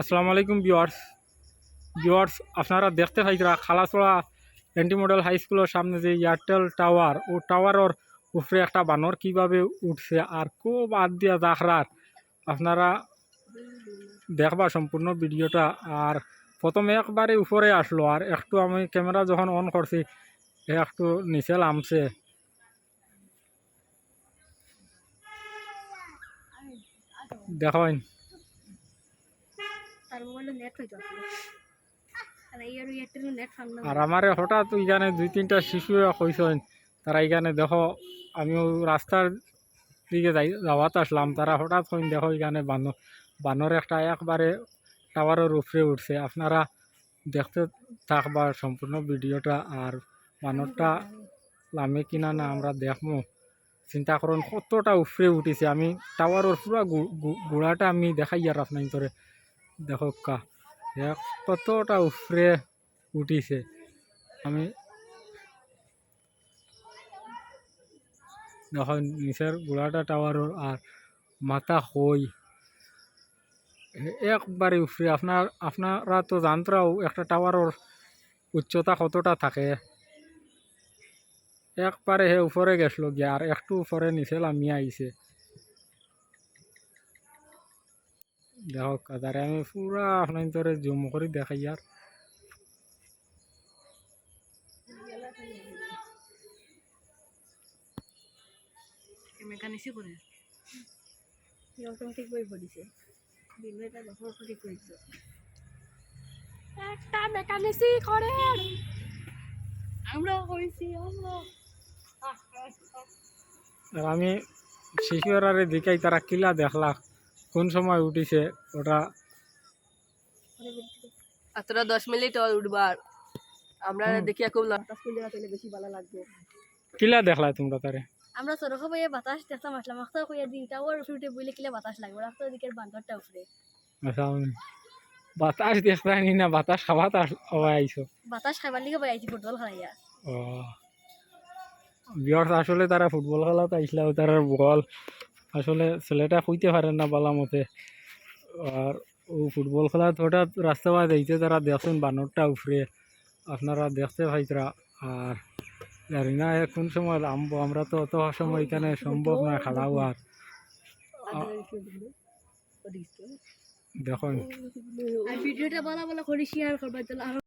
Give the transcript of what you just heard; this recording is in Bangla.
আসসালামু আলাইকুম ভিউয়ার্স। ভিউয়ার্স, আপনারা দেখতে পাইতরা খালাসড়া এন্টি মডেল হাই স্কুলের সামনে যে এয়ারটেল টাওয়ার, ও টাওয়ারের উপরে একটা বানর কীভাবে উঠছে আর খুব আদ দিয়া জাখরার আপনারা দেখবা সম্পূর্ণ ভিডিওটা। আর প্রথমে একবারে উপরে আসলো আর একটু আমি ক্যামেরা যখন অন করছি, একটু নিচে নামছে। দেখেন আর আমারে হঠাৎ এখানে দুই তিনটা শিশু কইসেন, তারা এখানে দেখো, আমিও রাস্তার দিকে যাই, যাওয়াত আসলাম, তারা হঠাৎ কইন, দেখো এখানে বানর বানর একটা একবারে টাওয়ারের উপরে উঠছে। আপনারা দেখতে থাকবা সম্পূর্ণ ভিডিওটা, আর বানরটা লামে কিনা না আমরা দেখব। চিন্তা করুন, কতটা উপরে উঠেছে। আমি টাওয়ারের পুরা গুড়াটা আমি দেখাই আর আপনার তোরে। দেখো কা দেখ কতটা উপরে উঠিছে আমি দেখো নিচের গোড়াটা টাওয়ার আর মাথা হই একবারে উপরে আপনার আপনারা তো জানতরাও একটা টাওয়ারের উচ্চতা কতটা থাকে একবারে হে উপরে গেছিল গিয়া আর একটু উপরে নিচে লামিয়ে আইছে দেখো কাদারে আমি পুরা আপনার তোরে জুম করে দেখাই আর। মেকানিসি করে। অটোমেটিক বই পড়িছে। বিলটা যখন ঠিক কইছো। একটা মেকানিসি করে। আমরা কইছি আমরা আর আমি শিশুরারে দেখাই তারা কিলা দেখলা। কোন সময় উঠিছে ওটা? আর তোরা দশ মিনিট উঠবার। আমরা। দেখিয়া খুব বাতাস করলে তাহলে বেশি ভালো লাগবে। কিলা দেখলা তোমরা তারে? আমরা সরক বইয়ে বাতাস দেখতাম আসলাম। আখতা কইয়া দিন টাওয়ার উঠে বইলে কিলে বাতাস লাগবে। রাস্তা দিকের বান্দরটা উপরে আচ্ছা বাতাস দেখতানি না বাতাস খাওয়া আইছো বাতাস খাইবার লিগে বই আইছি ফুটবল খেলাইয়া ও বিয়ার্স আসলে তারা ফুটবল খেলাতে আইসলা তারা বল আসলে ছেলেটা হইতে পারেন না বালা মতে। আর ও ফুটবল খেলা হঠাৎ রাস্তা বাদ যাইতে তারা দেখছেন বানরটা উফরে। আপনারা দেখতে পাইতরা আর জানি না এ কোন সময় নামবো আমরা তো অত সময় এখানে সম্ভব না খেলা আর। দেখুন।